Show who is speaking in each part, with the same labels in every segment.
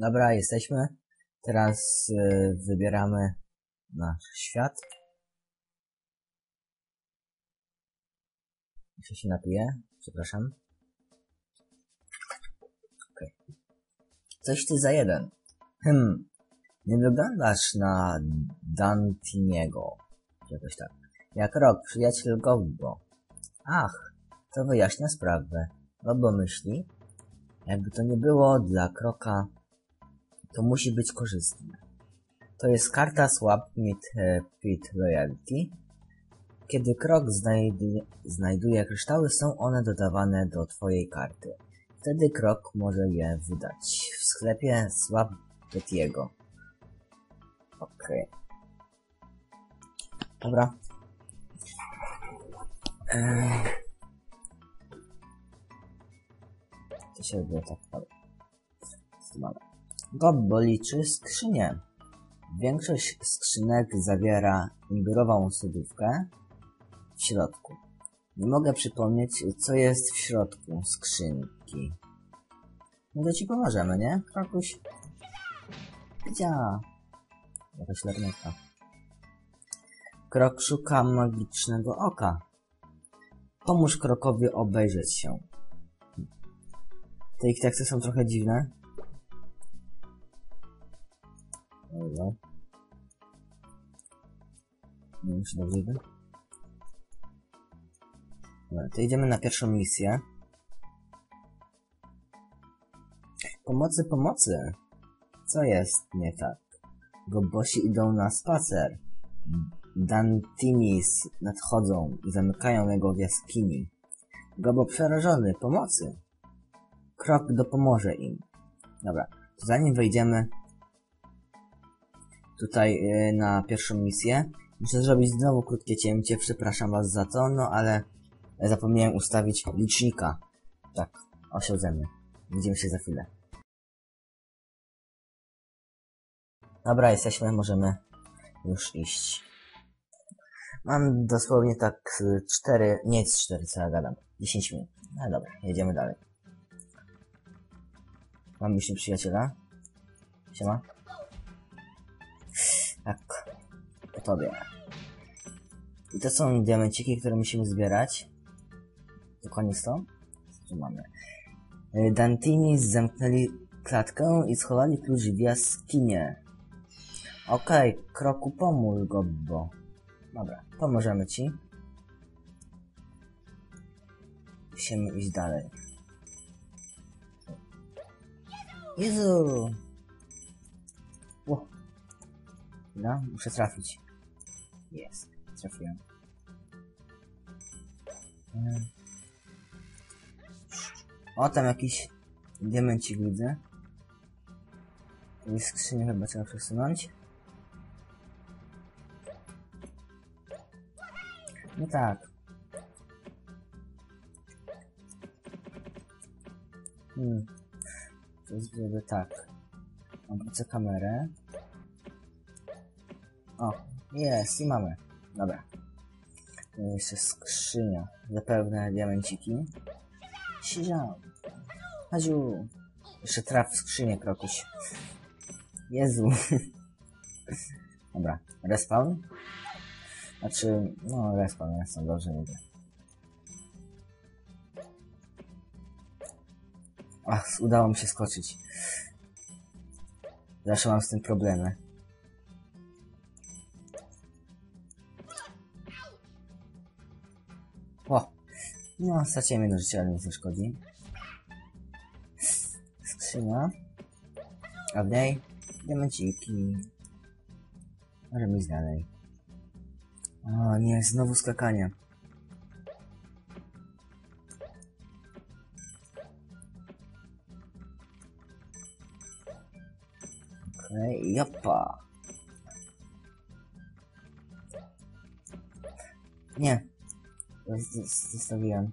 Speaker 1: Dobra, jesteśmy. Teraz y, wybieramy nasz świat. Jeszcze się napiję. Przepraszam. Okej. Coś ty za jeden. Hmm. Nie wyglądasz na Dantiniego. Jakoś tak. Jak rok, przyjaciel Gobbo. Ach, to wyjaśnia sprawę. Gobbo myśli, jakby to nie było dla Kroka, to musi być korzystne. To jest karta Swap Meet e, Pit Loyalty. Kiedy krok znajduje, znajduje kryształy, są one dodawane do twojej karty. Wtedy krok może je wydać w sklepie Swap Petiego. Okej. Okay. Dobra. Eee. To się było tak. Dobra. Gobbo liczy skrzynię. Większość skrzynek zawiera imbirową sodówkę w środku. Nie mogę przypomnieć, co jest w środku skrzynki. No to ci pomożemy, nie? Krokuś. Gdzie? Jakaś lornetka. Krok szuka magicznego oka. Pomóż krokowi obejrzeć się. Te ich teksty są trochę dziwne. Dobra. Nie wiem, czy dobrze idę. Dobra, to idziemy na pierwszą misję. Pomocy, pomocy! Co jest nie tak? Gobosi idą na spacer. Dantinis nadchodzą i zamykają jego w jaskini. Gobo przerażony, pomocy! Krok dopomoże im. Dobra, zanim wejdziemy tutaj yy, na pierwszą misję. Muszę zrobić znowu krótkie cięcie, przepraszam was za to, no ale zapomniałem ustawić licznika. Tak, osioł ze mnie. Widzimy się za chwilę. Dobra, jesteśmy, możemy już iść. Mam dosłownie tak 4, nie 4, co ja gadam, 10 minut. No dobra, jedziemy dalej. Mam już przyjaciela. Siema. Tak. Po tobie. I to są diamenciki, które musimy zbierać. Dokładnie to. Co mamy? Y, Dantini zamknęli klatkę i schowali klucz w jaskinie. Okej, okay, kroku pomóż, Gobbo. Dobra, pomożemy ci. Musimy iść dalej. Jezu! No, muszę trafić. Jest, trafiłem. O, tam jakiś diamencik widzę. I skrzynię chyba trzeba przesunąć. No tak. Hmm. To zrobię tak. Obrócę kamerę. O, jest i mamy. Dobra. Tu jeszcze skrzynia. Zapewne diamenciki. Siedział. Hadziu. Jeszcze traf w skrzynię, krokuś. Jezu. Dobra. Respawn? Znaczy, no respawn, respawn, dobrze mówię. Ach, udało mi się skoczyć. Zawsze mam z tym problemy. No, straciłem jedno życie, ale nie szkodzi. Skrzynia. A w niej diamenciki. Iść dalej. O nie, znowu skakanie. Okej, okay, japa. Nie. Zostawiłem.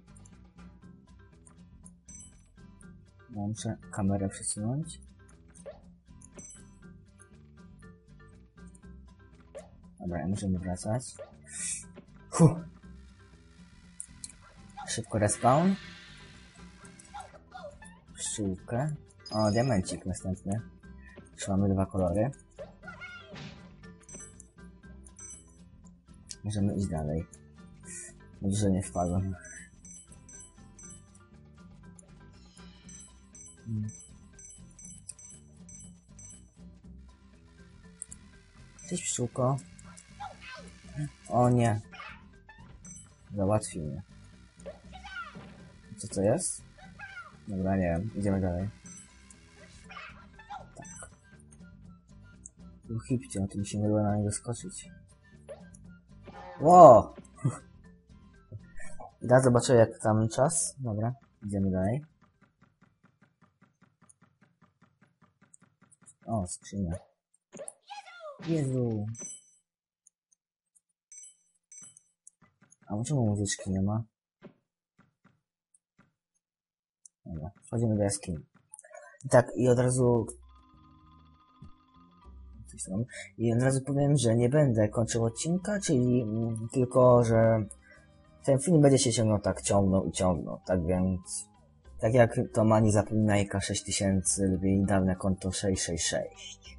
Speaker 1: Muszę kamerę przesunąć. Dobra, możemy wracać. Huh. Szybko respawn. Pszczółkę. O, diamencik następny. Już mamy dwa kolory. Możemy iść dalej. Dobrze, nie wpadłem. Cześć pszczółko. O nie. Załatwił mnie. Co to jest? Dobra, nie wiem. Idziemy dalej. Tak. Był hipcie, o tym się nie na niego skoczyć. Ło! Da, zobaczę jak tam czas. Dobra, idziemy dalej. O, skrzynia. Jezu. A czemu muzyczki nie ma? Dobra, wchodzimy do jaskini. I tak, i od razu... I od razu powiem, że nie będę kończył odcinka, czyli mm, tylko, że ten film będzie się ciągnął tak, ciągnął i ciągnął. Tak więc, tak jak to Mani Zapominajka 6000 lub jej dawne konto 666.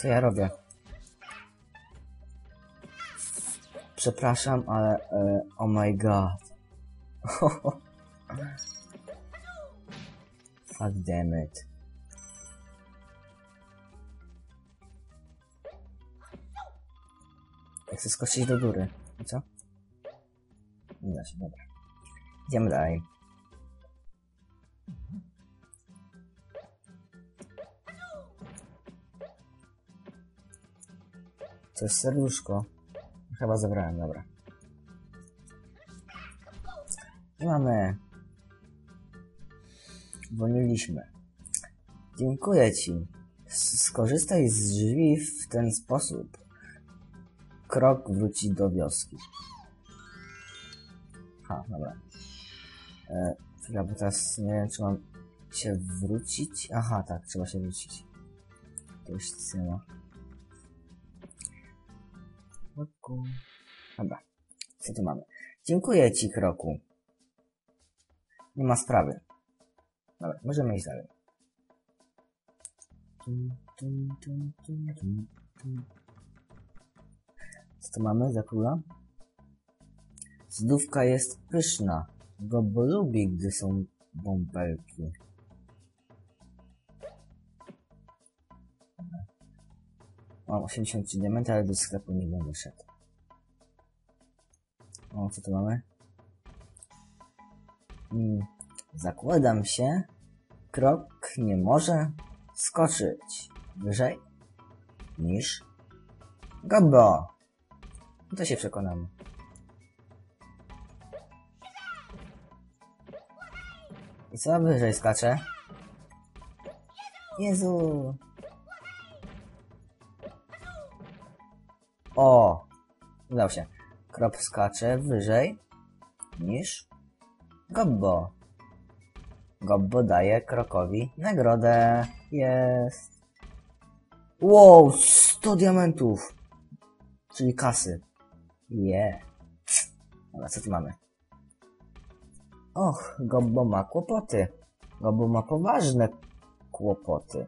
Speaker 1: Co ja robię? Przepraszam, ale... E, oh my god. Fuck damn it. Jak chcę skoczyć do góry. Co? Nie da się, dobra. Idziemy dalej. To jest serduszko. Chyba zabrałem, dobra. I mamy. Dzwoniliśmy. Dziękuję ci. Skorzystaj z drzwi w ten sposób. Krok wróci do wioski. Ha, dobra. E, bo teraz nie wiem, czy mam się wrócić. Aha, tak, trzeba się wrócić. To już nic nie ma. Kroku. Dobra. Co tu mamy? Dziękuję ci, Kroku. Nie ma sprawy. Dobra, możemy iść dalej. Co tu mamy za króla? Zdówka jest pyszna. Gobo lubi, gdy są bąbelki. Mam 83 diamenty, ale do sklepu nie będę szedł. O, co tu mamy? Hmm, Zakładam się, krok nie może skoczyć wyżej niż gobo. To się przekonam. I co wyżej skacze? Jezu! O! Udało się. Krop skacze wyżej niż Gobbo. Gobbo daje Krokowi nagrodę. Jest. Wow, 100 diamentów. Czyli kasy. Je. Yeah. Co tu mamy? Och, Gobbo ma kłopoty. Gobbo ma poważne kłopoty.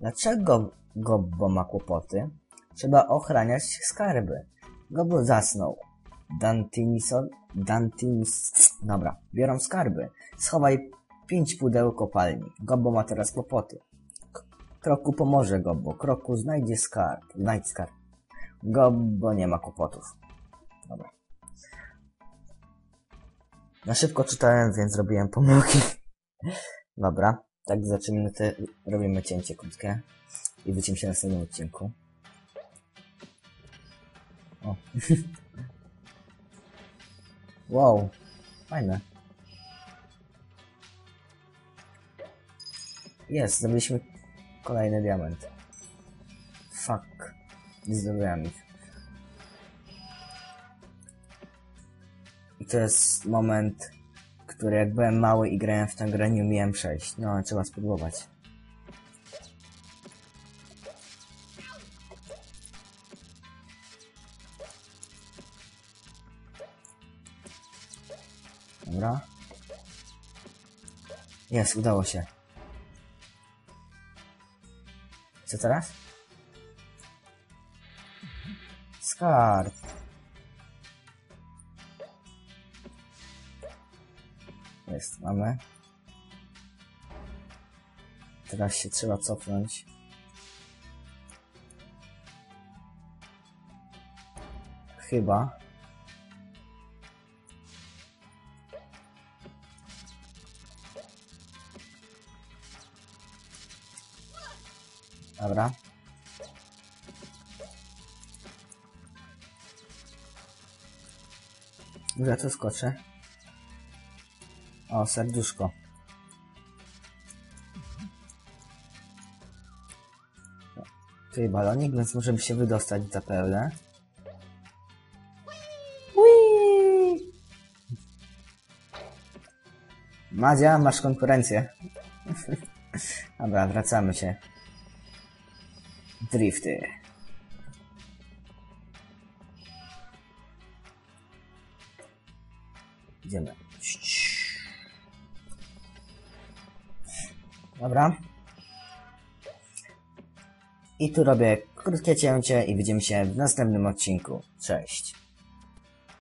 Speaker 1: Dlaczego Gobbo ma kłopoty? Trzeba ochraniać skarby. Gobbo zasnął. Dantinison... Dantinis... Dobra, biorą skarby. Schowaj pięć pudeł kopalni. Gobbo ma teraz kłopoty. Kroku pomoże Gobbo. Kroku znajdzie skarb. Znajdź skarb. Gobbo nie ma kłopotów. Dobra. Na szybko czytałem, więc zrobiłem pomyłki. Dobra, tak za 3 minuty robimy cięcie krótkie i widzimy się w następnym odcinku. O. wow, fajne. Jest, zdobyliśmy kolejny diament. Fuck. Nie zdobyłem ich. I to jest moment, który jak byłem mały i grałem w tę grę, nie umiałem przejść. No, trzeba spróbować. Dobra. Jest, udało się. Co teraz? Skarb. Jest, mamy. Teraz się trzeba cofnąć. Chyba. Ja tu skoczę. O, serduszko. Tutaj balonik, więc możemy się wydostać zapewne. Madzia, masz konkurencję. Dobra, wracamy się. Drifty. Idziemy. Dobra. I tu robię krótkie cięcie i widzimy się w następnym odcinku. Cześć.